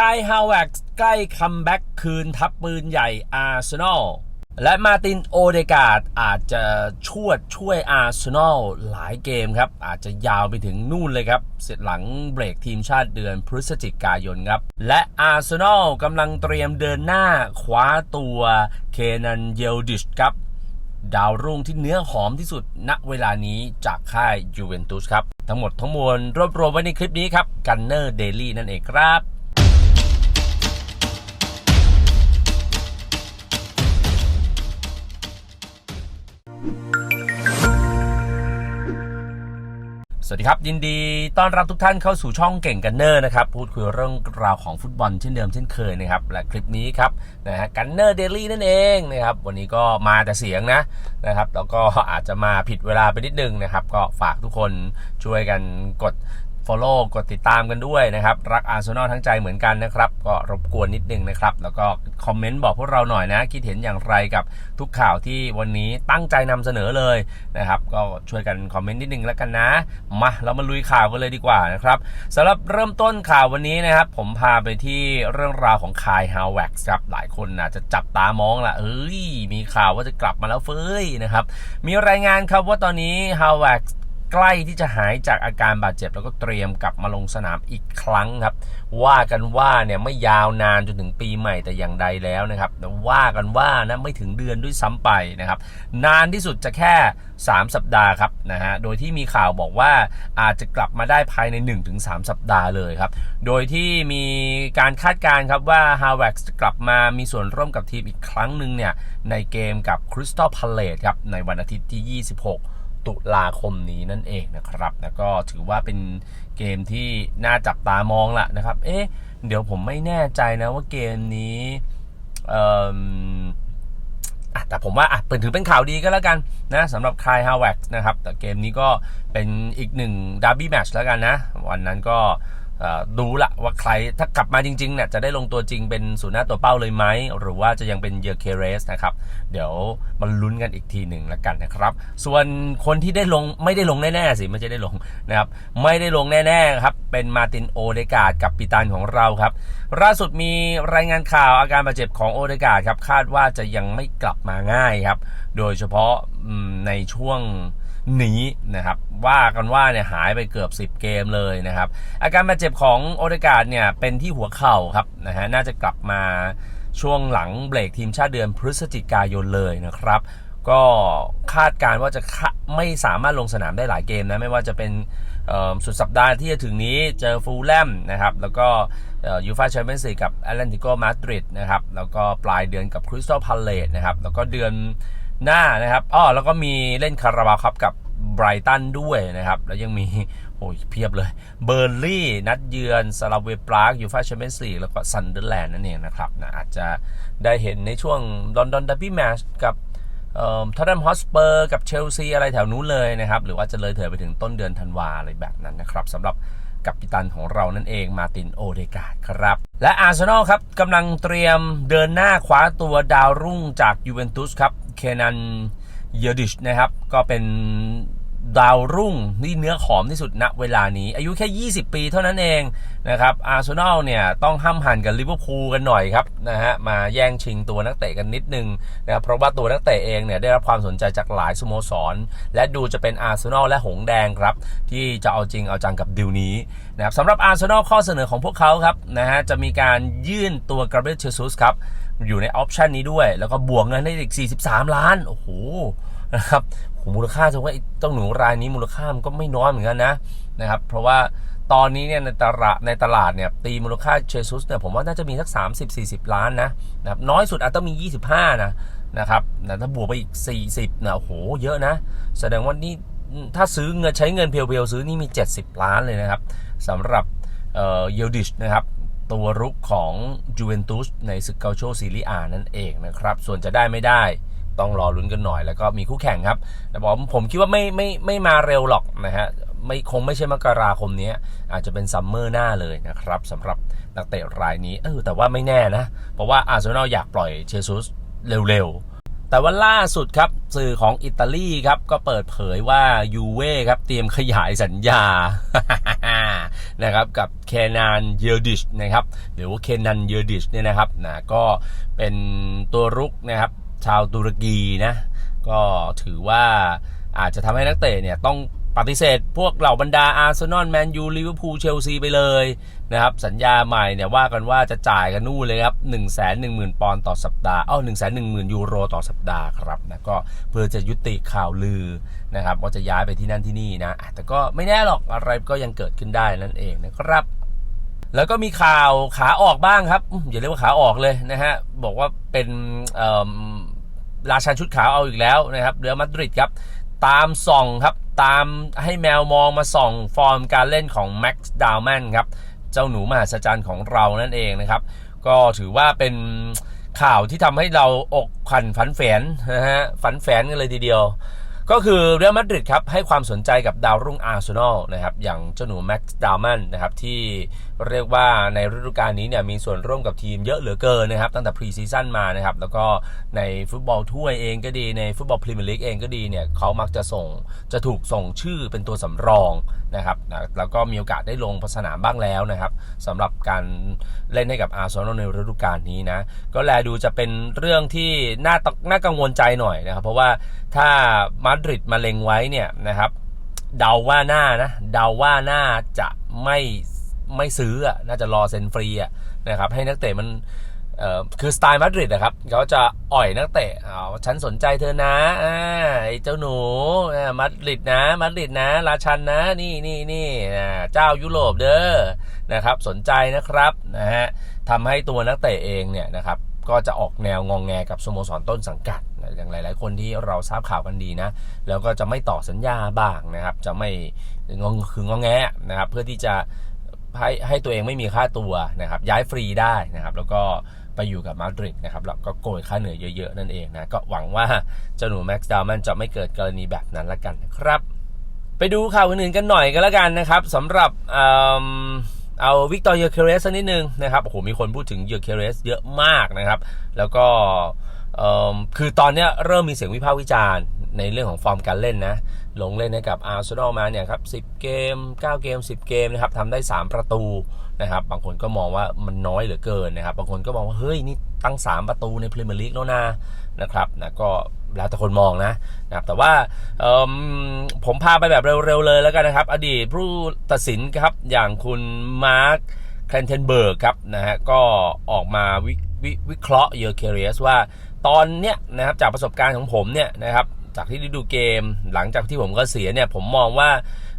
คายฮาวเวกใกล้คัมแบ็กคืนทัพปืนใหญ่อาร์เซนอลและมาตินโอเดกาดอาจจะช่วยช่วยอาร์เซนอลหลายเกมครับ อาจจะยาวไปถึงนู่นเลยครับ เสร็จหลังเบรกทีมชาติเดือนพฤศจิกายนครับ และอาร์เซนอลกำลังเตรียมเดินหน้าคว้าตัวเคนันเยลดิชครับ ดาวรุ่งที่เนื้อหอมที่สุดณเวลานี้จากค่ายยูเวนตุสครับ ทั้งหมดทั้งมวลรวบรวมไว้ในคลิปนี้ครับกันเนอร์เดลี่นั่นเองครับ สวัสดีครับ ยินดีต้อนรับทุกท่านเข้าสู่ช่องเก่งกันเนอร์นะครับพูดคุยเรื่องราวของฟุตบอลเช่นเดิมเช่นเคยนะครับและคลิปนี้ครับนะฮะกันเนอร์เดลี่นั่นเองนะครับวันนี้ก็มาแต่เสียงนะนะครับแล้วก็อาจจะมาผิดเวลาไปนิดนึงนะครับ ก็ฝากทุกคนช่วยกันกด Follow กดติดตามกันด้วยนะครับ รักอาร์เซนอลทั้งใจเหมือนกันนะครับ ก็รบกวนนิดนึงนะครับ แล้วก็คอมเมนต์บอกพวกเราหน่อยนะ คิดเห็นอย่างไรกับทุกข่าวที่วันนี้ตั้งใจนำเสนอเลยนะครับ ก็ช่วยกันคอมเมนต์นิดนึงแล้วกันนะ มาเรามาลุยข่าวกันเลยดีกว่านะครับสำหรับเริ่มต้นข่าววันนี้นะครับ ผมพาไปที่เรื่องราวของคายฮาวเว็กซ์ครับหลายคนอาจจะจับตามองละเอ้ยมีข่าวว่าจะกลับมาแล้วเฟ้ยนะครับมีรายงานครับว่าตอนนี้ฮาวเว็กซ์ ใกล้ที่จะหายจากอาการบาดเจ็บ แล้วก็เตรียมกลับมาลงสนามอีกครั้งครับ ว่ากันว่าเนี่ยไม่ยาวนานจนถึงปีใหม่แต่อย่างใดแล้วนะครับว่ากันว่านะไม่ถึงเดือนด้วยซ้ำไปนะครับ นานที่สุดจะแค่ 3 สัปดาห์ครับนะฮะโดยที่มีข่าวบอกว่าอาจจะกลับมาได้ภายใน 1-3 สัปดาห์เลยครับ โดยที่มีการคาดการณ์ครับว่าฮาวเว k จะกลับมามีส่วนร่วมกับทีมอีกครั้งหนึ่งเนี่ยในเกมกับคริสตัลพาเลตครับในวันอาทิตย์ที่ 26 ตุลาคมนี้นั่นเองนะครับ แล้วก็ถือว่าเป็นเกมที่น่าจับตามองละนะครับ เอ๊ะ เดี๋ยวผมไม่แน่ใจนะว่าเกมนี้เอ่อแต่ผมว่าอะเป็นถือเป็นข่าวดีก็แล้วกันนะสำหรับคายฮาวเวกนะครับ แต่เกมนี้ก็เป็นอีกหนึ่งดาร์บี้แมชแล้วกันนะ วันนั้นก็ ดูละว่าใครถ้ากลับมาจริงๆเนี่ยจะได้ลงตัวจริงเป็นศูนย์หน้าตัวเป้าเลยไหม หรือว่าจะยังเป็นเยอร์เคเรสนะครับ เดี๋ยวมาลุ้นกันอีกทีหนึ่งล้วกันนะครับ ส่วนคนที่ได้ลงไม่ได้ลงแน่ๆสิไม่ใช่ได้ลงนะครับ ไม่ได้ลงแน่ๆครับเป็นมาตินโอเดกาดกับปิตันของเราครับล่าสุดมีรายงานข่าวอาการบาดเจ็บของโอเดกาดครับคาดว่าจะยังไม่กลับมาง่ายครับ โดยเฉพาะในช่วง นี้นะครับว่ากันว่าเนี่ยหายไปเกือบ 10 เกมเลยนะครับ อาการบาดเจ็บของโอเดกาดเนี่ยเป็นที่หัวเข่าครับนะฮะน่าจะกลับมาช่วงหลังเบรกทีมชาติเดือนพฤศจิกายนเลยนะครับ ก็คาดการณ์ว่าจะไม่สามารถลงสนามได้หลายเกมนะไม่ว่าจะเป็นสุดสัปดาห์ที่จะถึงนี้เจอฟูลแลมนะครับ แล้วก็ยูฟาแชมเปี้ยนส์ลีกกับแอตเลติโกมาดริดนะครับ แล้วก็ปลายเดือนกับคริสตัลพาเลตนะครับ แล้วก็เดือน หน้านะครับอ้อแล้วก็มีเล่นคาราบาวครับกับไบรตันด้วยนะครับ แล้วยังมีโอ้ยเพียบเลย เบอร์ลี่ นัดเยือนซาลาเวปรากยูฟาแชมเปี้ยนส์ลีกแล้วก็ซันเดอร์แลนด์นั่นเองนะครับนะอาจจะได้เห็นในช่วงลอนดอนดับบี้แมชกับทอตแนมฮอสเปอร์กับเชลซีอะไรแถวนู้นเลยนะครับ หรือว่าจะเลยเถิดไปถึงต้นเดือนธันวาอะไรแบบนั้นนะครับสำหรับกัปตันของเรานั่นเองมาตินโอเดกาครับ และอาร์เซนอลครับกำลังเตรียมเดินหน้าคว้าตัวดาวรุ่งจากยูเวนตุสครับ เคนัน เยอดิชนะครับ ก็เป็น ดาวรุ่งที่เนื้อหอมที่สุดณเวลานี้ อายุแค่ 20 ปีเท่านั้นเองนะครับอาร์เซนอลเนี่ยต้องห้ามหันกับลิเวอร์พูลกันหน่อยครับนะฮะมาแย่งชิงตัวนักเตะกันนิดนึงนะครับเพราะว่าตัวนักเตะเองเนี่ยได้รับความสนใจจากหลายสโมสร และดูจะเป็นอาร์เซนอลและหงแดงครับ ที่จะเอาจริงเอาจังกับดิวนี้นะครับสำหรับอาร์เซนอลข้อเสนอของพวกเขาครับนะฮะจะมีการยื่นตัวกราเบรเชซุสครับอยู่ในออปชันนี้ด้วย แล้วก็บวกเงินให้อีก 43 ล้านโอ้โหนะครับ มูลค่าจะว่าไอ้เจ้าหนูรายนี้มูลค่ามันก็ไม่น้อยเหมือนกันนะนะครับ เพราะว่าตอนนี้เนี่ยในตลาดในตลาดเนี่ยตีมูลค่าเชซุสเนี่ยผมว่าน่าจะมีสัก 30-40 ล้านนะนะครับน้อยสุดอาจต้องมี 25 นะนะครับแต่ถ้าบวกไปอีก 40นะโอ้โหเยอะนะ แสดงว่านี่ถ้าซื้อเงินใช้เงินเพียวๆซื้อนี่มี 70 ล้านเลยนะครับสำหรับเอ่อเยลดิชนะครับตัวรุกของจูเวนตุสในศึกเกาโชซีรีอานั่นเองนะครับ ส่วนจะได้ไม่ได้ ต้องรอลุ้นกันหน่อย แล้วก็มีคู่แข่งครับแต่ผมผมคิดว่าไม่ไม่ไม่มาเร็วหรอกนะฮะไม่คงไม่ใช่มกราคมนี้ อาจจะเป็นซัมเมอร์หน้าเลยนะครับสำหรับนักเตะรายนี้เออแต่ว่าไม่แน่นะ เพราะว่าอาร์เซนอลอยากปล่อยเชซุสเร็วๆ แต่ว่าล่าสุดครับ สื่อของอิตาลีครับ ก็เปิดเผยว่ายูเว่ครับ เตรียมขยายสัญญานะครับกับเคนานเยอร์ดิชนะครับหรือว่าเคนนันเยอร์ดิชเนี่ยนะครับนะก็เป็นตัวรุกนะครับ ชาวตุรกีนะ ก็ถือว่าอาจจะทำให้นักเตะเนี่ยต้องปฏิเสธพวกเหล่าบรรดาอาร์เซนอลแมนยูลิเวอร์พูลเชลซีไปเลยนะครับ สัญญาใหม่เนี่ยว่ากันว่าจะจ่ายกันนู่นเลยครับ1 1 0 0 0 0 ปอนด์ต่อสัปดาห์เอ้า1 1 0 0 0 0ยูโรต่อสัปดาห์ครับนะก็เพื่อจะยุติข่าวลือนะครับว่าจะย้ายไปที่นั่นที่นี่นะ แต่ก็ไม่แน่หรอกอะไรก็ยังเกิดขึ้นได้นั่นเองนะครับแล้วก็มีข่าวขาออกบ้างครับ อย่าเรียกว่าขาออกเลยนะฮะ บอกว่าเป็นเอิ่ม ราชันชุดขาวเอาอีกแล้วนะครับเรอัลมาดริดครับ ตามส่องครับ ตามให้แมวมองมาส่องฟอร์มการเล่นของแม็กซ์ดาวแมนครับ เจ้าหนูมหัศจรรย์ของเรานั่นเองนะครับ ก็ถือว่าเป็นข่าวที่ทำให้เราอกขันฝันแฝนนะฮะฝันแฝนกันเลยทีเดียว ก็คือเรอัลมาดริดครับให้ความสนใจกับดาวรุ่งอาร์เซนอลนะครับอย่างเจ้าหนูแม็กซ์ดาวแมนนะครับที่เรียกว่าในฤดูกาลนี้เนี่ยมีส่วนร่วมกับทีมเยอะเหลือเกินนะครับตั้งแต่พรีซีซั่นมานะครับแล้วก็ในฟุตบอลถ้วยเองก็ดีในฟุตบอลพรีเมียร์ลีกเองก็ดีเนี่ยเขามักจะส่งจะถูกส่งชื่อเป็นตัวสำรองนะครับนะแล้วก็มีโอกาสได้ลงสนามบ้างแล้วนะครับสำหรับการเล่นให้กับอาร์เซนอลในฤดูกาลนี้นะก็แลดูจะเป็นเรื่องที่น่าตน่ากังวลใจหน่อยนะครับ เพราะว่าถ้ามาดริดมาเล็งไว้เนี่ยนะครับเดาว่าหน้านะเดาว่าน่าจะไม่ ไม่ซื้ออะน่าจะรอเซ็นฟรีอะนะครับให้นักเตะมันคือสไตล์มาดริดนะครับเขาจะอ่อยนักเตะเอาฉันสนใจเธอนะอ่าไอ้เจ้าหนูมาดริดนะมาดริดนะ ราชันนะนี่นี่นี่เจ้ายุโรปเด้อนะครับสนใจนะครับนะฮะทำให้ตัวนักเตะเองเนี่ยนะครับก็จะออกแนวงองแงกับสโมสรต้นสังกัดอย่างหลาย ๆ คนที่เราทราบข่าวกันดีนะ แล้วก็จะไม่ต่อสัญญาบ้างนะครับ จะไม่งงคืององแงนะครับเพื่อที่จะ ให้ให้ตัวเองไม่มีค่าตัวนะครับ ย้ายฟรีได้นะครับ แล้วก็ไปอยู่กับมาดริดนะครับแล้วก็โกยค่าเหนื่อยเยอะๆ นั่นเองนะก็หวังว่าเจ้าหนูแม็กซ์ดาวมันจะไม่เกิดกรณีแบบนั้นละกันนะครับ ไปดูข่าวอื่นๆกันหน่อยกันแล้วกันนะครับสำหรับเอาวิกตอร์เยอร์เคเรสสักนิดนึงนะครับโอ้โหมีคนพูดถึงเยอร์เคเรสเยอะมากนะครับ แล้วก็คือตอนนี้เริ่มมีเสียงวิพากษ์วิจารณ์ ในเรื่องของฟอร์มการเล่นนะ ลงเล่นให้กับอาร์เซนอลมาเนี่ยครับ10 เกม 9 เกม 10 เกมนะครับทำได้ 3 ประตูนะครับ บางคนก็มองว่ามันน้อยเหลือเกินนะครับ บางคนก็มองว่า เฮ้ย นี่ตั้ง 3 ประตูในพรีเมียร์ลีกแล้วนะนะครับนะก็แล้วแต่คนมองนะนะครับแต่ว่าผมพาไปแบบเร็วๆเลยแล้วกันนะครับ อดีตผู้ตัดสินครับ อย่างคุณมาร์คแคลนเทนเบิร์กครับนะฮะก็ออกมาวิววิเคราะห์เยอร์เคเรียสว่าตอนเนี้ยนะครับจากประสบการณ์ของผมเนี่ยนะครับ จากที่ได้ดูเกม หลังจากที่ผมก็เสียเนี่ยผมมองว่า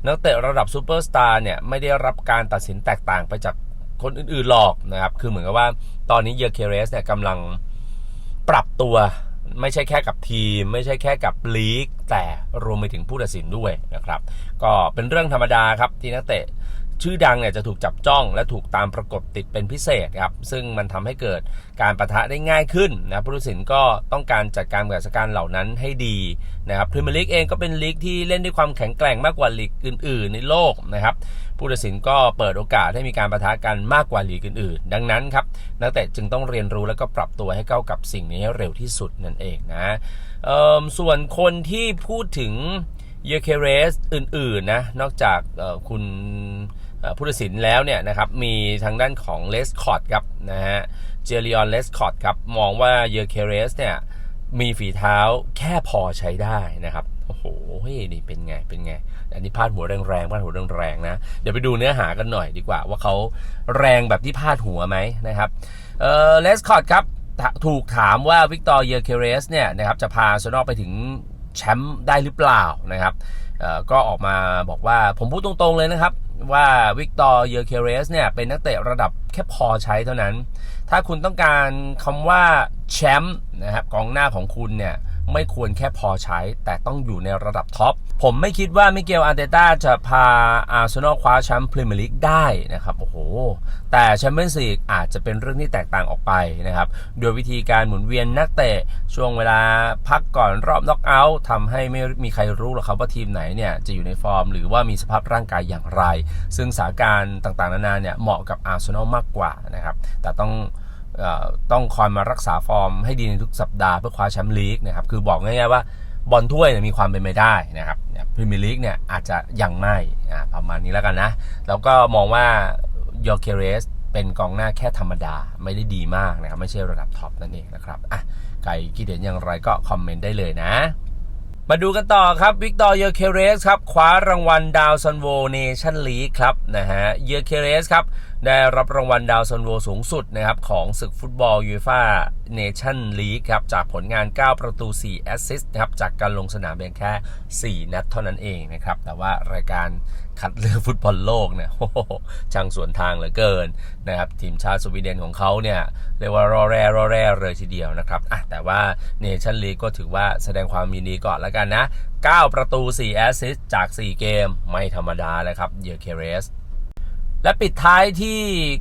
นักเตะระดับซูเปอร์สตาร์เนี่ยไม่ได้รับการตัดสินแตกต่างไปจากคนอื่นๆหรอกนะครับ คือเหมือนกับว่าตอนนี้เยอร์เคเรสเนี่ยกำลังปรับตัวไม่ใช่แค่กับทีม ไม่ใช่แค่กับลีก แต่รวมไปถึงผู้ตัดสินด้วยนะครับ ก็เป็นเรื่องธรรมดาครับที่นักเตะ ชื่อดังเนี่ยจะถูกจับจ้องและถูกตามประกบติดเป็นพิเศษครับ ซึ่งมันทำให้เกิดการประทะได้ง่ายขึ้นนะผู้ตัดสินก็ต้องการจัดการกับสถานการเหล่านั้นให้ดีนะครับพรีเมียร์ลีกเองก็เป็นลีกที่เล่นด้วยความแข็งแกร่งมากกว่าลีกอื่น ๆ ในโลกนะครับผู้ตัดสินก็เปิดโอกาสให้มีการประทะกันมากกว่าลีกอื่น ๆ ดังนั้นครับนักเตะจึงต้องเรียนรู้และก็ปรับตัวให้เข้ากับสิ่งนี้ให้เร็วที่สุดนั่นเองนะเออส่วนคนที่พูดถึงเยเคเรสอื่น ๆ นะ นอกจากเออคุณ ผู้ตัดสินแล้วเนี่ยนะครับมีทางด้านของเลสคอร์ดครับนะฮะเจริออนเลสคอร์ดครับมองว่าเยอเคเรสเนี่ยมีฝีเท้าแค่พอใช้ได้นะครับโอ้โหนี่เป็นไงเป็นไง อันนี้พาดหัวแรงๆพาดหัวแรงๆนะ เดี๋ยวไปดูเนื้อหากันหน่อยดีกว่า ว่าเขาแรงแบบที่พาดหัวไหมนะครับเออเลสคอร์ดครับถูกถามว่าวิกตอร์เยอเคเรสเนี่ยนะครับจะพาซนอลไปถึงแชมป์ได้หรือเปล่านะครับก็ออกมาบอกว่าผมพูดตรงๆเลยนะครับ ว่าวิกตอร์เยอร์เคเรสเนี่ยเป็นนักเตะระดับแค่พอใช้เท่านั้น ถ้าคุณต้องการคำว่าแชมป์นะครับกองหน้าของคุณเนี่ย ไม่ควรแค่พอใช้ แต่ต้องอยู่ในระดับท็อป ผมไม่คิดว่ามิเกลอาร์เตต้าจะพาอาร์เซนอลคว้าแชมป์พรีเมียร์ลีกได้นะครับ โอ้โห แต่แชมเปี้ยนส์ลีกอาจจะเป็นเรื่องที่แตกต่างออกไปนะครับ โดยวิธีการหมุนเวียนนักเตะช่วงเวลาพักก่อนรอบน็อกเอาท์ทำให้ไม่มีใครรู้หรอกครับว่าทีมไหนเนี่ยจะอยู่ในฟอร์ม หรือว่ามีสภาพร่างกายอย่างไร ซึ่งสถานการณ์ต่างๆ นานาเนี่ยเหมาะกับอาร์เซนอลมากกว่านะครับ แต่ต้อง ต้องคอยมารักษาฟอร์มให้ดีในทุกสัปดาห์เพื่อคว้าแชมป์ลีกนะครับคือบอกง่ายๆว่าบอลถ้วยมีความเป็นไปได้นะครับพรีเมียร์ลีกเนี่ยอาจจะยังไม่ประมาณนี้แล้วกันนะ แล้วก็มองว่าโยเคเรสเป็นกองหน้าแค่ธรรมดาไม่ได้ดีมากนะครับ ไม่ใช่ระดับท็อปนั่นเองนะครับอะใครคิดเห็นอย่างไรก็คอมเมนต์ได้เลยนะ มาดูกันต่อครับวิกตอร์เยอเคเรสครับคว้ารางวัลดาวซันโวเนชั่นลีกครับนะฮะเยอเคเรสครับ ได้รับรางวัลดาวซันโวสูงสุดนะครับของศึกฟุตบอลยูฟ่าเนชั่นลีกครับจากผลงาน 9 ประตู 4 แอสซิสต์นะครับจากการลงสนามเพียงแค่ 4 นัดเท่านั้นเองนะครับแต่ว่ารายการคัดเลือกฟุตบอลโลกเนี่ยโอ้โหช่างสวนทางเหลือเกินนะครับทีมชาติสวีเดนของเขาเนี่ยเรียกว่ารอแร่รอแร่เลยทีเดียวนะครับอะแต่ว่าเนชั่นลีกก็ถือว่าแสดงความยินดีก่อนแล้วกันนะ 9 ประตู 4 แอสซิสต์จาก 4 เกมไม่ธรรมดาเลยครับเยอเคเรส และปิดท้ายที่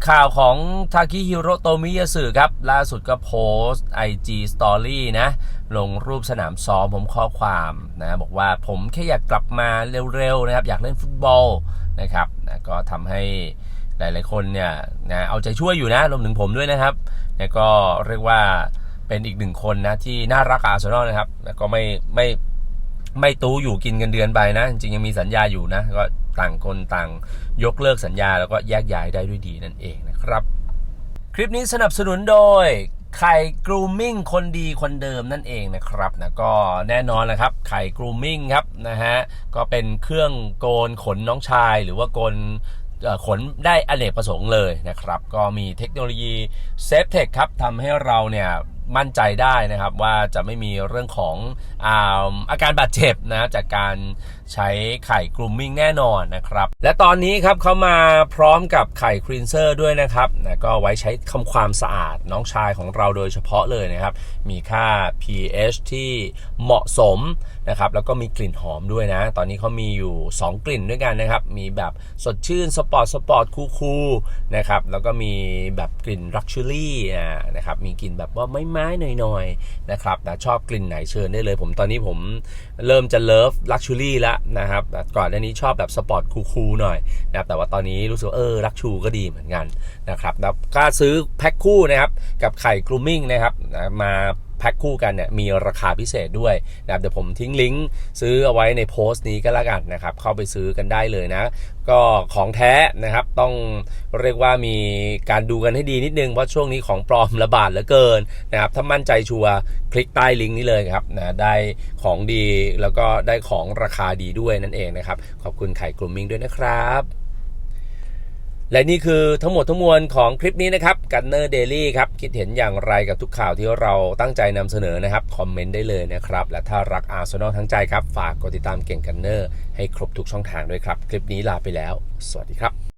ข่าวของทาคิฮิโรโตมิยาสึครับ ล่าสุดก็โพสต์ IG Story นะ ลงรูปสนามซ้อมผมข้อความนะบอกว่าผมแค่อยากกลับมาเร็วๆนะครับ อยากเล่นฟุตบอลนะครับนะก็ทำให้หลายๆคนเนี่ยนะเอาใจช่วยอยู่นะรวมถึงผมด้วยนะครับนะก็เรียกว่าเป็นอีกหนึ่งคนนะที่น่ารักอาร์เซนอลนะครับแล้วก็ไม่ไม่ไม่ตู้อยู่กินเงินเดือนไปนะ จริงยังมีสัญญาอยู่นะก็ ต่างคนต่างยกเลิกสัญญาแล้วก็แยกย้ายได้ด้วยดีนั่นเองนะครับ คลิปนี้สนับสนุนโดยไข่กรูมิ่งคนดีคนเดิมนั่นเองนะครับนะก็แน่นอนแหละครับไข่กรูมิ่งครับนะฮะก็เป็นเครื่องโกนขนน้องชายหรือว่าโกนขนได้อเนกประสงค์เลยนะครับ ก็มีเทคโนโลยีเซฟเทคครับทำให้เราเนี่ยมั่นใจได้นะครับว่าจะไม่มีเรื่องของอาอาการบาดเจ็บนะจากการใช้ไข่กรูมมิ่งแน่นอนนะครับ และตอนนี้ครับเขามาพร้อมกับไข่ครีนเซอร์ด้วยนะครับนะก็ไว้ใช้ทำความสะอาดน้องชายของเราโดยเฉพาะเลยนะครับ มีค่า pH ที่เหมาะสมนะครับ แล้วก็มีกลิ่นหอมด้วยนะ ตอนนี้เขามีอยู่ 2 กลิ่นด้วยกันนะครับ มีแบบสดชื่น สปอร์ต สปอร์ต คูคูลๆนะครับ แล้วก็มีแบบกลิ่นลักชัวรี่นะครับ มีกลิ่นแบบว่าไม้ไม้หน่อยๆนะครับนะชอบกลิ่นไหนเชิญได้เลย ผมตอนนี้ผมเริ่มจะเลิฟลักชัวรี่แล้วนะครับก่อนหน้านี้ชอบแบบสปอร์ตคูลๆหน่อยนะครับแต่ว่าตอนนี้รู้สึกเออลักชูก็ดีเหมือนกันนะครับแล้วก็ซื้อแพ็คคู่นะครับกับไข่กรูมมิ่งนะครับมาแพ็คคู่กันเนี่ยมีราคาพิเศษด้วยนะครับเดี๋ยวผมทิ้งลิงก์ซื้อเอาไว้ในโพสต์นี้ก็แล้วกันนะครับเข้าไปซื้อกันได้เลยนะ ก็ของแท้นะครับต้องเรียกว่ามีการดูกันให้ดีนิดนึงเพราะช่วงนี้ของปลอมระบาดเหลือเกินนะครับถ้ามั่นใจชัวร์คลิกใต้ลิงก์นี้เลยครับนะได้ของดีแล้วก็ได้ของราคาดีด้วยนั่นเองนะครับขอบคุณไข่กลุ่มมิงด้วยนะครับ และนี่คือทั้งหมดทั้งมวลของคลิปนี้นะครับกันเนอร์เดลี่ครับ คิดเห็นอย่างไรกับทุกข่าวที่เราตั้งใจนำเสนอนะครับ คอมเมนต์ได้เลยนะครับ และถ้ารักอาร์เซนอลทั้งใจครับ ฝากกดติดตามเก่งกันเนอร์ให้ครบทุกช่องทางด้วยครับ คลิปนี้ลาไปแล้ว สวัสดีครับ